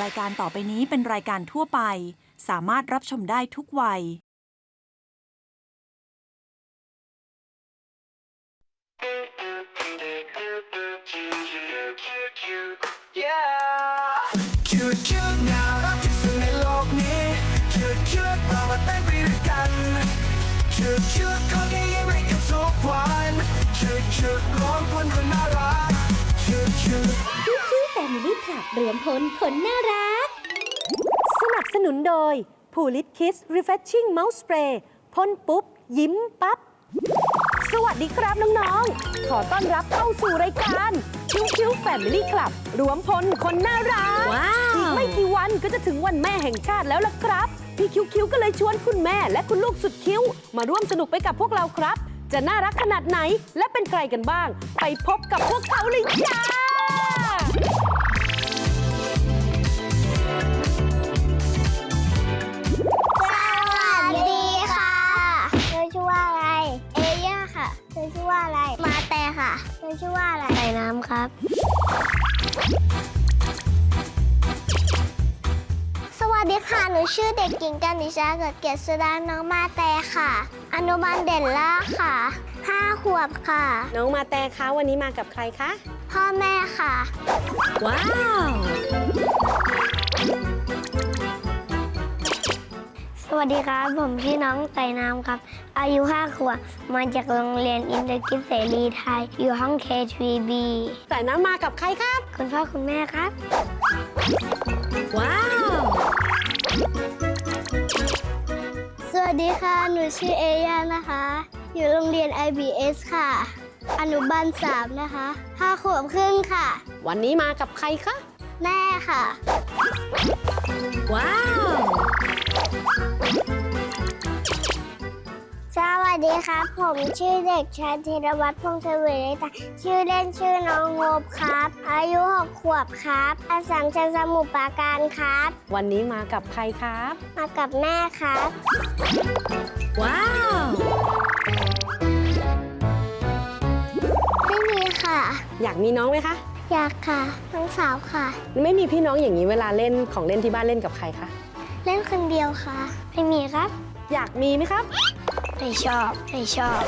รายการต่อไปนี้เป็นรายการทั่วไป สามารถรับชมได้ทุกวัย คิวคิวน่ารักที่สุดในโลกนี้คิวคิวเรามาเต้นไปด้วยกันคิวคิวคนที่ยิ้มให้กันทุกวันคิวคิวร้องคนคนน่ารักคิวคิว คิวคิวแฟมิลี่คลับรวมพลคนน่ารัก สนับสนุนโดย p o l i t Kiss Refreshing Mouse Spray พ่นปุ๊บ ยิ้มปั๊บ สวัสดีครับน้องๆ ขอต้อนรับเข้าสู่รายการคิวคิวแฟมิลี่คลับรวมพลคนน่ารัก ว้าว อีกไม่กี่วันก็จะถึงวันแม่แห่งชาติแล้วล่ะครับ พี่คิวคิวก็เลยชวนคุณแม่และคุณลูกสุดคิ้ว มาร่วมสนุกไปกับพวกเราครับ จะน่ารักขนาดไหนและเป็นใครกันบ้าง ไปพบกับพวกเขาเลยจ้า ครับ สวัสดีค่ะ หนูชื่อเด็กหญิงกันนิชาเกิดเกียรติสุดาน้องมาแต่ค่ะ อนุบาลเด่นล่าค่ะห้าขวบค่ะ น้องมาแต่คะวันนี้มากับใครคะ พ่อแม่ค่ะ ว้าว วัสดีครับ ผมชื่อน้องไต่น้ำครับ อายุ5ขวบมาจากโรงเรียนอินเตอร์กิฟเสรีไทย อยู่ห้อง K3B สายน้ำมากับใครครับ คุณพ่อคุณแม่ครับ ว้าว สวัสดีค่ะ หนูชื่อเอย่านะคะ อยู่โรงเรียน IBS ค่ะ อนุบาล3นะคะ5ขวบครึ่งค่ะ วันนี้มากับใครคะ แม่ค่ะ ว้าว สวัสดีครับ ผมชื่อเด็กชายธีรวัตรพงศ์เสวยตาชื่อเล่นชื่อน้องโงบครับ อายุ6ขวบครับ อาสัมชัญสมุทรปราการครับ วันนี้มากับใครครับ มากับแม่ครับ ว้าวไม่มีค่ะ อยากมีน้องไหมคะ อยากค่ะน้องสาวค่ะ ไม่มีพี่น้องอย่างนี้เวลาเล่นของเล่นที่บ้านเล่นกับใครคะ เล่นคนเดียวค่ะ ไม่มีครับ อยากมีไหมครับ ไม่ชอบ ไม่ชอบ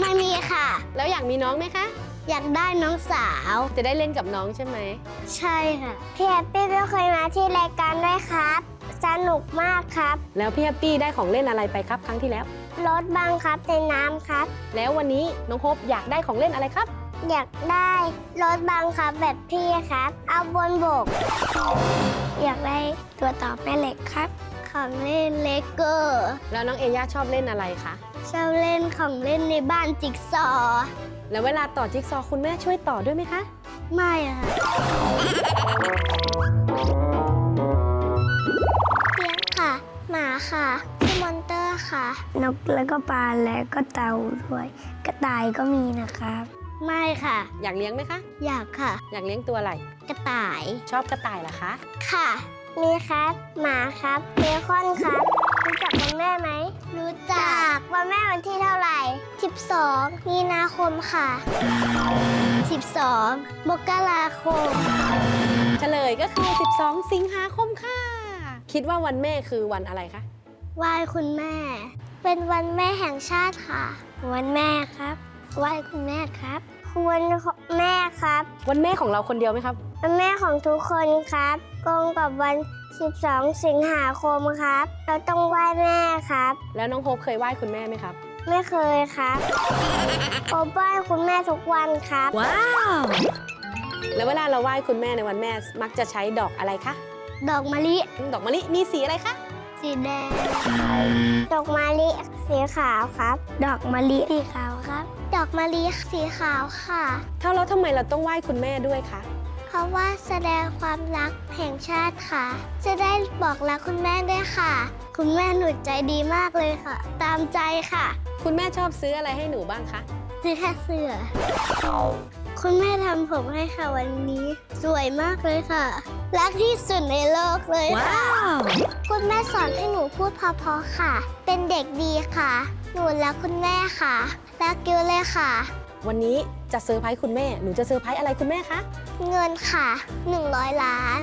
ไม่มีค่ะ แล้วอยากมีน้องไหมคะ อยากได้น้องสาว จะได้เล่นกับน้องใช่ไหม ใช่ค่ะ พี่แฮปปี้ก็เคยมาที่รายการด้วยครับ สนุกมากครับ แล้วพี่แฮปปี้ได้ของเล่นอะไรไปครับครั้งที่แล้ว รถบังคับในน้ำครับ แล้ววันนี้น้องโฮปอยากได้ของเล่นอะไรครับ อยากได้รถบังคับแบบพี่ครับ เอาบนบก อยากได้ตัวต่อแม่เหล็กครับ ของเล่นเลโก้แล้วน้องเอย่าชอบเล่นอะไรคะ ชอบเล่นของเล่นในบ้านจิ๊กซอว์แล้วเวลาต่อจิ๊กซอว์คุณแม่ช่วยต่อด้วยไหมคะ ไม่อะค่ะเลี้ยงค่ะ หมาค่ะชื่อมอนเตอร์ค่ะ นกแล้วก็ปลาแล้วก็เต่าด้วย กระต่ายก็มีนะครับ ไม่ค่ะ อยากเลี้ยงไหมคะ อยากค่ะ อยากเลี้ยงตัวอะไร กระต่าย ชอบกระต่ายเหรอคะ ค่ะ มีครับ หมาครับ เบคอนครับ รู้จักวันแม่ไหม รู้จัก วันแม่วันที่เท่าไหร่ 12 มีนาคมค่ะ 12 มกราคม เฉลยก็คือ 12 สิงหาคมค่ะ คิดว่าวันแม่คือวันอะไรคะ ไหว้คุณแม่ เป็นวันแม่แห่งชาติค่ะ วันแม่ครับ ไหว้คุณแม่ครับควรแม่ครับ วันแม่ของเราคนเดียวไหมครับ วันแม่ของทุกคนครับตรงกับวัน 12 สิงหาคมครับ เราต้องไหว้แม่ครับ แล้วน้องโฮปเคยไหว้คุณแม่ไหมครับ ไม่เคยครับผมไหว้คุณแม่ทุกวันครับ ว้าว แล้วเวลาเราไหว้คุณแม่ในวันแม่มักจะใช้ดอกอะไรคะ ดอกมะลิ ดอกมะลิมีสีอะไรคะ สีแดง ดอกมะลิ สีขาวครับ ดอกมะลิสีขาวครับ ดอกมะลิสีขาวค่ะถ้าแล้วทำไมเราต้องไหว้คุณแม่ด้วยคะ เพราะว่าแสดงความรักแห่งชาติค่ะ จะได้บอกรักคุณแม่ด้วยค่ะ คุณแม่หนูใจดีมากเลยค่ะ ตามใจค่ะ คุณแม่ชอบซื้ออะไรให้หนูบ้างคะ ซื้อแค่เสื้อ คุณแม่ทำผมให้ค่ะวันนี้ สวยมากเลยค่ะ รักที่สุดในโลกเลยว้าค่ะ ว คุณแม่สอนให้หนูพูดเพอๆค่ะ เป็นเด็กดีค่ะ หนูรักคุณแม่ค่ะ รักกิ้วเลยค่ะ วันนี้จะเซอร์ไพรส์คุณแม่ หนูจะเซอร์ไพรส์อะไรคุณแม่คะ เงินค่ะ 100 ล้าน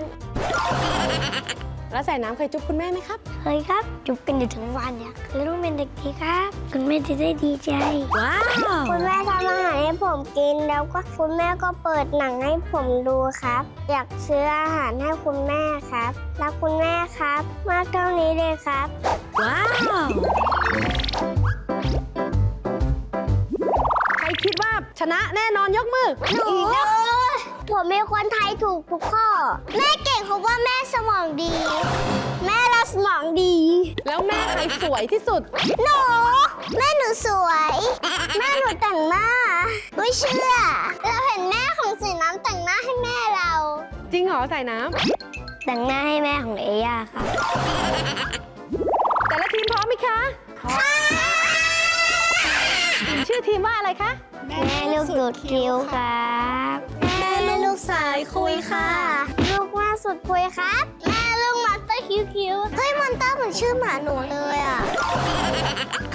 แล้วใส่น้ำเคยจุ๊บคุณแม่ไหมครับเฮ้ยครับ จุบกันอยู่ทั้งวันเนี่ยคือต้องเป็นเด็กดีครับ คุณแม่จะได้ดีใจ ว้าวคุณแม่ทำอาหารให้ผมกินแล้วก็คุณแม่ก็เปิดหนังให้ผมดูครับ อยากซื้ออาหารให้คุณแม่ครับรักคุณแม่ครับ มากเท่านี้เลยครับ ว้าว ใครคิดว่าชนะแน่นอนยกมือ หนู ผมเป็นคนไทยถูกทุกข้อ แม่เก่งเพราะว่าแม่สมองดี แม่เราสมองดี แล้วแม่ใครสวยที่สุด หนู แม่หนูสวย แม่หนูแต่งหน้าไม่เชื่อ เราเห็นแม่ของสีน้ำแต่งหน้าให้แม่เรา จริงเหรอใส่น้แต่งหน้าให้แม่ของเอย่าค่ะำแต่ละทีมพร้อมไหมคะพร้อมชื่อทีมว่าอะไรคะ แม่ลูกดูดคิ้วครับแม่ลูก สายคุยค่ะ ลูกแม่สุดคุยครับแม่ลูกมอนเตอร์คิ้วคิ้วเฮ้ยมอนเตอร์เหมือนชื่อหมาหนูเลยอะ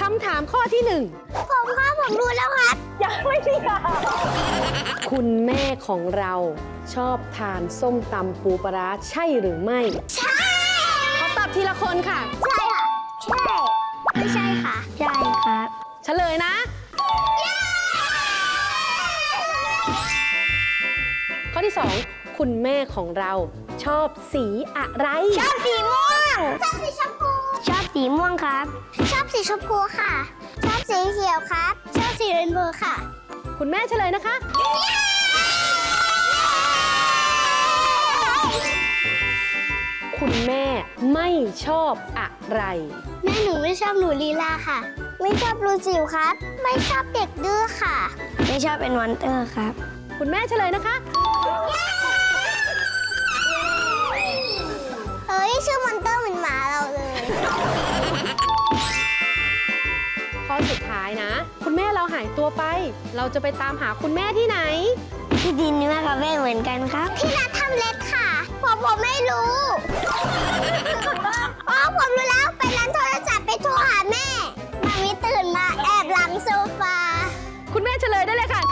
คำถามข้อที่หนึ่ง ผมครับผมรู้แล้วครับยังไม่ได้คุณแม่ของเราชอบทานส้มตำปูปลาร้าใช่หรือไม่ใช่ขอตอบทีละคนค่ะ ใช่ค่ะใช่ไม่ใช่ค่ะ ใช่ครับ เฉลยนะ ข้อที่2คุณแม่ของเราชอบสีอะไร ชอบสีม่วง ชอบสีชมพู ชอบสีม่วงครับ ชอบสีชมพูค่ะ ชอบสีเขียวครับ ชอบสีเรนโบว์ค่ะ คุณแม่เฉลยนะคะ คุณแม่ไม่ชอบอะไร แม่หนูไม่ชอบหนูลีลาค่ะ ไม่ชอบรูจิ๋วครับ ไม่ชอบเด็กดื้อค่ะ ไม่ชอบเป็นวันเตอร์ครับ คุณแม่เฉลยนะคะ ชื่อมอนเตอร์เหมือนหมาเราเลย ข้อสุดท้ายนะ คุณแม่เราหายตัวไป เราจะไปตามหาคุณแม่ที่ไหนพี่ดินนี่แม่กับแม่เหมือนกันครับพี่นัททำเล็ดค่ะ ผมผมไม่รู้ อ๋อผมรู้แล้วไปร้านโทรศัพท์ไปโทรหาแม่มามิตื่นมาแอบหลังโซฟา คุณแม่เฉลยได้เลยค่ะ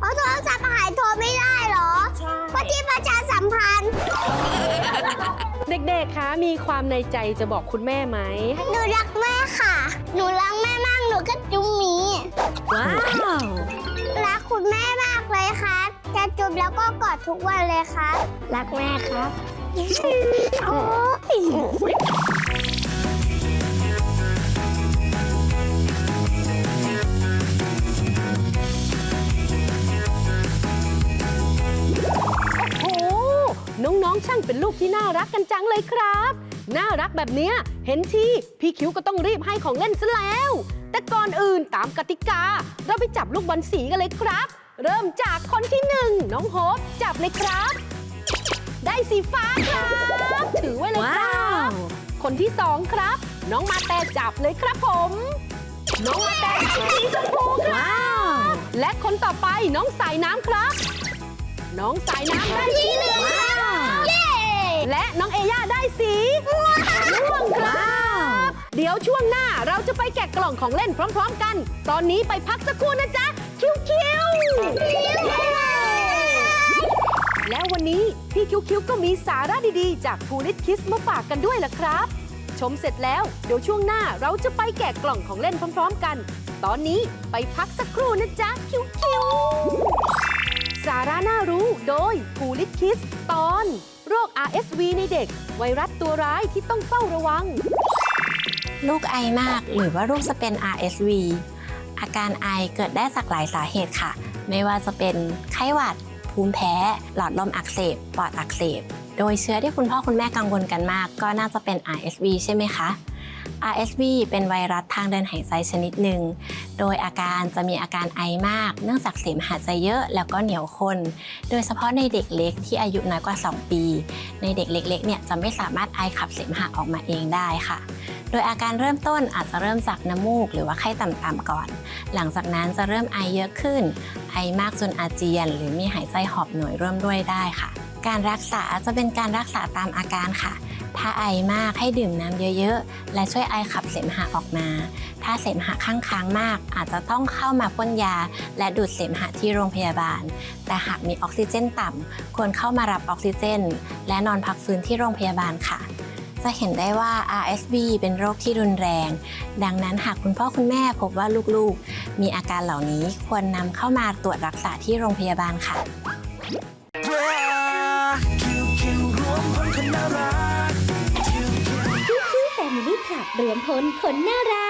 เอาโทรศัพท์หายโทรไม่ ประชาสัมพันธ์ เด็กๆ คะ มีความในใจจะบอกคุณแม่ไหม หนูรักแม่ค่ะ หนูรักแม่มาก หนูก็จุ๊มหมี ว้าว รักคุณแม่มากเลยครับจะจุ๊บแล้วก็กอดทุกวันเลยครับรักแม่ครับ น้องๆ ช่างเป็นลูกที่น่ารักกันจังเลยครับ น่ารักแบบเนี้ยเห็นทีพี่คิ้วก็ต้องรีบให้ของเล่นซะแล้ว แต่ก่อนอื่นตามกติกา เราไปจับลูกบอลสีกันเลยครับ เริ่มจากคนที่หนึ่งน้องโฮปจับเลยครับ ได้สีฟ้าครับ ถือไว้เลยครับ คนที่สองครับ น้องมาแต่จับเลยครับผม น้องมาแต่ได้สีชมพูครับ และคนต่อไปน้องสายน้ำครับ น้องสายน้ำได้สีเหลืองครับเย้ และน้องเอย่าได้สีม่วงครับ เดี๋ยวช่วงหน้าเราจะไปแกะกล่องของเล่นพร้อม ๆ กัน ตอนนี้ไปพักสักครู่นะจ๊ะ คิวคิวแล้ววันนี้พี่คิวคิวก็มีสาระดีๆ จากภูริตคิสมาฝากกันด้วยล่ะครับ ชมเสร็จแล้วเดี๋ยวช่วงหน้าเราจะไปแกะกล่องของเล่นพร้อม ๆ กัน ตอนนี้ไปพักสักครู่นะจ๊ะคิวคิวสาระน่ารู้โดยภูริตคิสตอน โรค RSV ในเด็ก ไวรัสตัวร้ายที่ต้องเฝ้าระวัง ลูกไอมากหรือว่าลูกจะเป็น RSV อาการไอเกิดได้จากหลายสาเหตุค่ะ ไม่ว่าจะเป็นไข้หวัด ภูมิแพ้ หลอดลมอักเสบ ปอดอักเสบ โดยเชื้อที่คุณพ่อคุณแม่กังวลกันมาก ก็น่าจะเป็น RSV ใช่ไหมคะ RSV เป็นไวรัสทางเดินหายใจชนิดหนึ่ง โดยอาการจะมีอาการไอมาก เนื่องจากเสมหะจะเยอะแล้วก็เหนียวข้น โดยเฉพาะในเด็กเล็กที่อายุน้อยกว่า 2 ปี ในเด็กเล็กๆเนี่ยจะไม่สามารถไอขับเสมหะออกมาเองได้ค่ะ โดยอาการเริ่มต้นอาจจะเริ่มจากน้ำมูกหรือว่าไข้ต่ำๆก่อน หลังจากนั้นจะเริ่มไอเยอะขึ้น ไอมากจนอาเจียน หรือมีหายใจหอบหน่วยร่วมด้วยได้ค่ะ การรักษาจะเป็นการรักษาตามอาการค่ะ ถ้าไอมากให้ดื่มน้ำเยอะๆ และช่วยไอขับเสมหะออกมา ถ้าเสมหะข้างค้างมาก อาจจะต้องเข้ามาพ่นยา และดูดเสมหะที่โรงพยาบาล แต่หากมีออกซิเจนต่ำควรเข้ามารับออกซิเจน และนอนพักฟื้นที่โรงพยาบาลค่ะ จะเห็นได้ว่า RSV เป็นโรคที่รุนแรง ดังนั้นหากคุณพ่อคุณแม่พบว่าลูกๆ มีอาการเหล่านี้ควรนำเข้ามาตรวจรักษาที่โรงพยาบาลค่ะคิวคิวรวมพลคนน่ารักคิวคิวแฟมิลี่คลับรวมพลคนน่ารัก